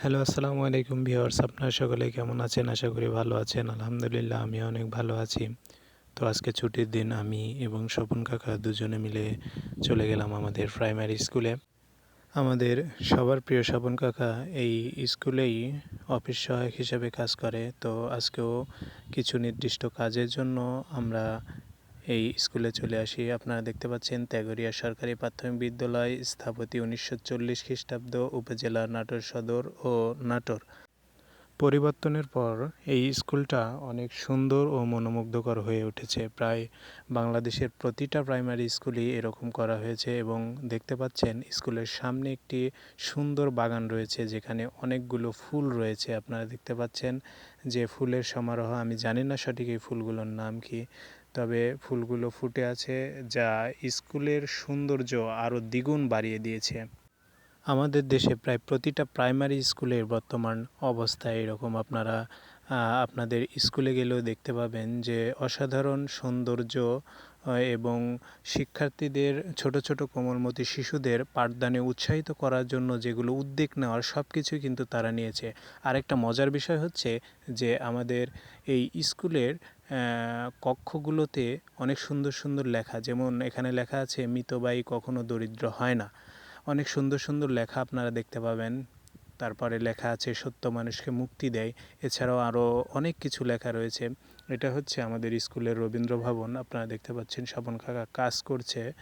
Hello, আসসালামু আলাইকুম viewers. আপনারা সকলে কেমন আছেন? আশা করি ভালো আছেন। আলহামদুলিল্লাহ, আমি অনেক ভালো আছি। তো আজকে ছুটির দিন, আমি এবং স্বপন কাকা দুজনে মিলে চলে গেলাম আমাদের প্রাইমারি স্কুলে আমাদের সবার প্রিয় স্বপন কাকা এই স্কুলেই অফিস সহায়ক হিসেবে কাজ করে। তো আজকেও কিছু নির্দিষ্ট কাজের জন্য আমরা এই স্কুলে চলে আসি। আপনারা দেখতে পাচ্ছেন ত্যাগরিয়া সরকারি প্রাথমিক বিদ্যালয় স্থাপতি উনিশশো চল্লিশ খ্রিস্টাব্দ উপজেলা নাটোর সদর ও নাটোর। পরিবর্তনের পর এই স্কুলটা অনেক সুন্দর ও মনোমুগ্ধকর হয়ে উঠেছে। প্রায় বাংলাদেশের প্রতিটা প্রাইমারি স্কুলই এরকম করা হয়েছে এবং দেখতে পাচ্ছেন স্কুলের সামনে একটি সুন্দর বাগান রয়েছে যেখানে অনেকগুলো ফুল রয়েছে। আপনারা দেখতে পাচ্ছেন যে ফুলের সমারোহ, আমি জানি না সঠিক এই ফুলগুলোর নাম কি, তবে ফুলগুলো ফুটে আছে যা স্কুলের সৌন্দর্য আরও দ্বিগুণ বাড়িয়ে দিয়েছে। আমাদের দেশে প্রায় প্রতিটা প্রাইমারি স্কুলের বর্তমান অবস্থা এরকম। আপনারা আপনাদের স্কুলে গেলেও দেখতে পাবেন যে অসাধারণ সৌন্দর্য এবং শিক্ষার্থীদের, ছোট ছোট কোমলমতি শিশুদের পাঠদানে উৎসাহিত করার জন্য যেগুলো উদ্যোগ নেওয়ার সব কিছুই কিন্তু তারা নিয়েছে। আরেকটা মজার বিষয় হচ্ছে যে আমাদের এই স্কুলের কক্ষগুলোতে অনেক সুন্দর সুন্দর লেখা, যেমন এখানে লেখা আছে মিতবাই কখনো দরিদ্র হয় না। অনেক সুন্দর সুন্দর লেখা আপনারা দেখতে পাবেন। তারপরে লেখা আছে, সত্য মানুষকে মুক্তি দেয়। এছাড়াও আরও অনেক কিছু লেখা রয়েছে। এটা হচ্ছে আমাদের স্কুলের রবীন্দ্র ভবন। আপনারা দেখতে পাচ্ছেন স্বপন কাকা কাজ করছে।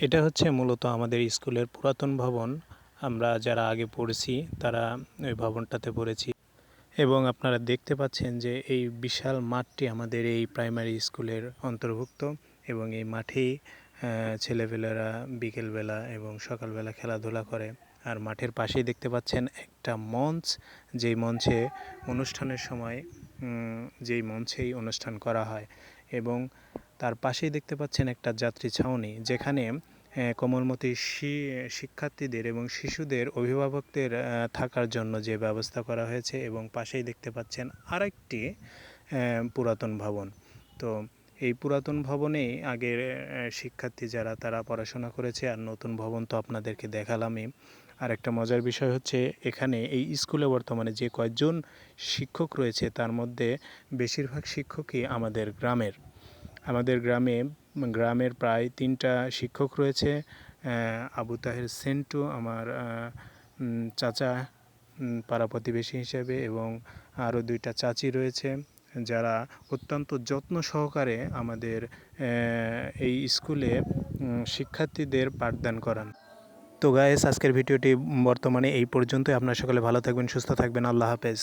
এটা হচ্ছে মূলত আমাদের স্কুলের পুরাতন ভবন। আমরা যারা আগে পড়েছি, তারা ওই ভবনটাতে পড়েছি। এবং আপনারা দেখতে পাচ্ছেন যে এই বিশাল মাঠটি আমাদের এই প্রাইমারি স্কুলের অন্তর্ভুক্ত এবং এই মাঠেই ছেলেপেলেরা বিকেলবেলা এবং সকালবেলা খেলাধুলা করে। আর মাঠের পাশেই দেখতে পাচ্ছেন একটা মঞ্চ, যেই মঞ্চে অনুষ্ঠানের সময় যেই মঞ্চেই অনুষ্ঠান করা হয়। এবং তার পাশেই দেখতে পাচ্ছেন একটা যাত্রী ছাউনি, যেখানে কোমলমতি শিক্ষার্থীদের এবং শিশুদের অভিভাবকদের থাকার জন্য যে ব্যবস্থা করা হয়েছে এবং পাশেই দেখতে পাচ্ছেন আরেকটি পুরাতন ভবন। তো এই পুরাতন ভবনেই আগের শিক্ষার্থী যারা, তারা পড়াশোনা করেছে আর নতুন ভবন তো আপনাদেরকে দেখালামই। আর একটা মজার বিষয় হচ্ছে এখানে এই স্কুলে বর্তমানে যে কয়েকজন শিক্ষক রয়েছে, তার মধ্যে বেশিরভাগ শিক্ষকই আমাদের গ্রামের। আমাদের গ্রামে, গ্রামের প্রায় তিনটা শিক্ষক রয়েছে আবু তাহের সেন্টু, আমার চাচা পাড়া প্রতিবেশী হিসেবে এবং আরও দুইটা চাচি রয়েছে। যারা অত্যন্ত যত্ন সহকারে আমাদের এই স্কুলে শিক্ষার্থীদের পাঠদান করান। তো গায়েস আজকের ভিডিওটি বর্তমানে এই পর্যন্তই। আপনার সকলে ভালো থাকবেন, সুস্থ থাকবেন। আল্লাহ হাফেজ।